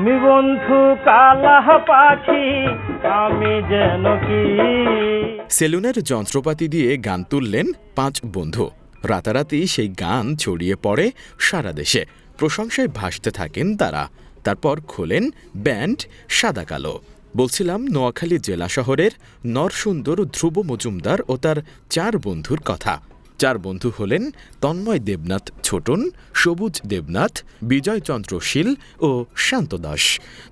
তুমি বন্ধু কালা পাখি, আমি যেন কি? সেলুনের যন্ত্রপাতি দিয়ে গান তুললেন পাঁচ বন্ধু। রাতারাতি সেই গান ছড়িয়ে পড়ে সারা দেশে। প্রশংসায় ভাসতে থাকেন তারা। তারপর খোলেন ব্যান্ড সাদা কালো। বলছিলাম, নোয়াখালী জেলা শহরের নরসুন্দর ধ্রুব মজুমদার ও তার চার বন্ধুর কথা। চার বন্ধু হলেন তন্ময় দেবনাথ ছোটন, সবুজ দেবনাথ বিজয় চন্দ্র শীল ও শান্ত দাস।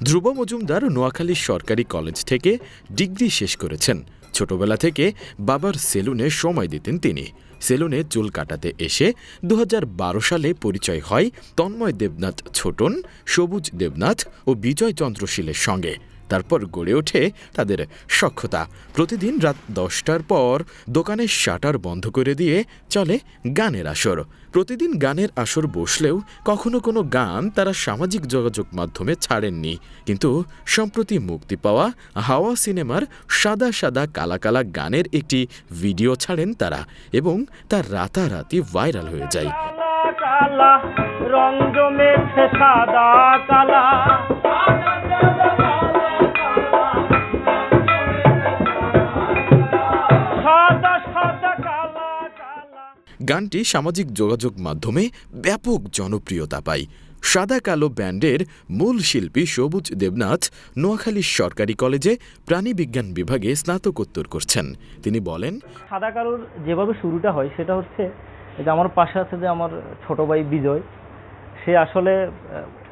ধ্রুব মজুমদার নোয়াখালী সরকারি কলেজ থেকে ডিগ্রি শেষ করেছেন। ছোটবেলা থেকে বাবার সেলুনে সময় দিতেন তিনি। সেলুনে চুল কাটাতে এসে দু হাজার বারো সালে পরিচয় হয় তন্ময় দেবনাথ ছোটন, সবুজ দেবনাথ ও বিজয় চন্দ্রশীলের সঙ্গে। তারপর গড়ে ওঠে তাদের সক্ষতা। প্রতিদিন রাত দশটার পর দোকানের শাটার বন্ধ করে দিয়ে চলে গানের আসর। প্রতিদিন গানের আসর বসলেও কখনো কোনো গান তারা সামাজিক যোগাযোগ মাধ্যমে ছাড়েননি। কিন্তু সম্প্রতি মুক্তি পাওয়া হাওয়া সিনেমার সাদা সাদা কালা কালা গানের একটি ভিডিও ছাড়েন তারা এবং তা রাতারাতি ভাইরাল হয়ে যায়। কালা রং জমেছে সাদা কালা। গানটি সামাজিক যোগাযোগ মাধ্যমে ব্যাপক জনপ্রিয়তা পায়। সাদা কালো ব্যান্ডের মূল শিল্পী সবুজ দেবনাথ নোয়াখালী সরকারি কলেজে প্রাণীবিজ্ঞান বিভাগে স্নাতকোত্তর করছেন। তিনি বলেন, সাদা কালোর যেভাবে শুরুটা হয়, সেটা হচ্ছে যে আমার পাশে আছে যে আমার ছোট ভাই বিজয়, সে আসলে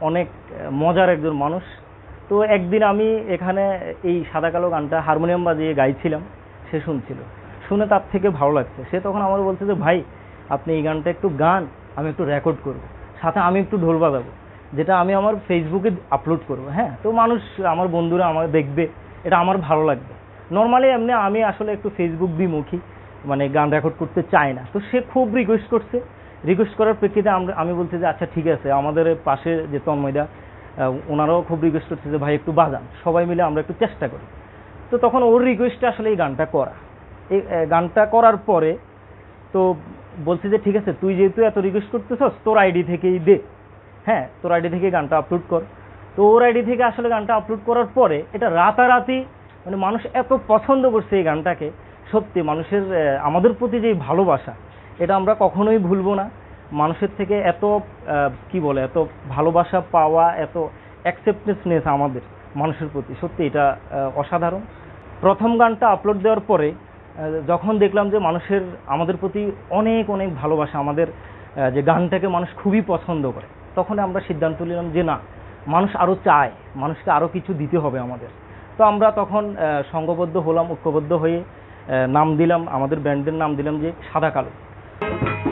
অনেক মজার একজন মানুষ। তো একদিন আমি এখানে এই সাদা কালো গানটা হারমোনিয়াম বাজিয়ে গাইছিলাম, সে শুনছিল। শুনে তার থেকে ভালো লাগছে। সে তখন আমার বলছে যে, ভাই, আপনি এই গানটা একটু গান, আমি একটু রেকর্ড করব। সাথে আমি একটু ঢোল বাজাবো, যেটা আমি আমার ফেসবুকে আপলোড করব। হ্যাঁ তো মানুষ, আমার বন্ধুরা আমার দেখবে, এটা আমার ভালো লাগবে। নর্মালি এমনি আমি আসলে একটু ফেসবুক বিমুখী মানে গান রেকর্ড করতে চাই না। তো সে খুব রিকোয়েস্ট করছে। রিকোয়েস্ট করার প্রেক্ষিতে আমরা, আমি বলছি যে আচ্ছা ঠিক আছে। আমাদের পাশে যে তন্ময়দা ওনারাও খুব রিকোয়েস্ট করছে যে, ভাই, একটু বাজান। সবাই মিলে আমরা একটু চেষ্টা করি। তো তখন ওর রিকোয়েস্টে আসলে এই গানটা করা। এই গানটা করার পরে তো বলছি যে, ঠিক আছে, তুই যেহেতু এত রিকোয়েস্ট করতেছস, তোর আইডি থেকেই দে। হ্যাঁ তোর আইডি থেকে গানটা আপলোড কর। তো ওর আইডি থেকে আসলে গানটা আপলোড করার পরে এটা রাতারাতি মানে মানুষ এত পছন্দ করছে এই গানটাকে। সত্যি, মানুষের আমাদের প্রতি যে ভালোবাসা, এটা আমরা কখনোই ভুলবো না। মানুষের থেকে এত কি বলে, এত ভালোবাসা পাওয়া, এত অ্যাকসেপ্টেন্সনেস আমাদের, মানুষের প্রতি। সত্যি, এটা অসাধারণ। প্রথম গানটা আপলোড দেওয়ার পরে যখন দেখলাম যে মানুষের, আমাদের প্রতি অনেক অনেক ভালোবাসা, আমাদের যে গানটাকে মানুষ খুবই পছন্দ করে, তখন আমরা সিদ্ধান্ত নিলাম যে না, মানুষ আরও চায়, মানুষকে আরও কিছু দিতে হবে আমাদের। তো আমরা তখন সংঘবদ্ধ হলাম, ঐক্যবদ্ধ হয়ে নাম দিলাম, আমাদের ব্যান্ডের নাম দিলাম যে সাদা কালো।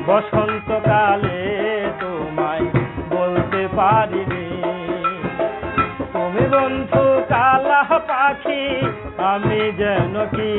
বসন্তকালে তোমায় বলতে পারিনি। তুমি বন্ধু কালা পাখি, আমি যেন কি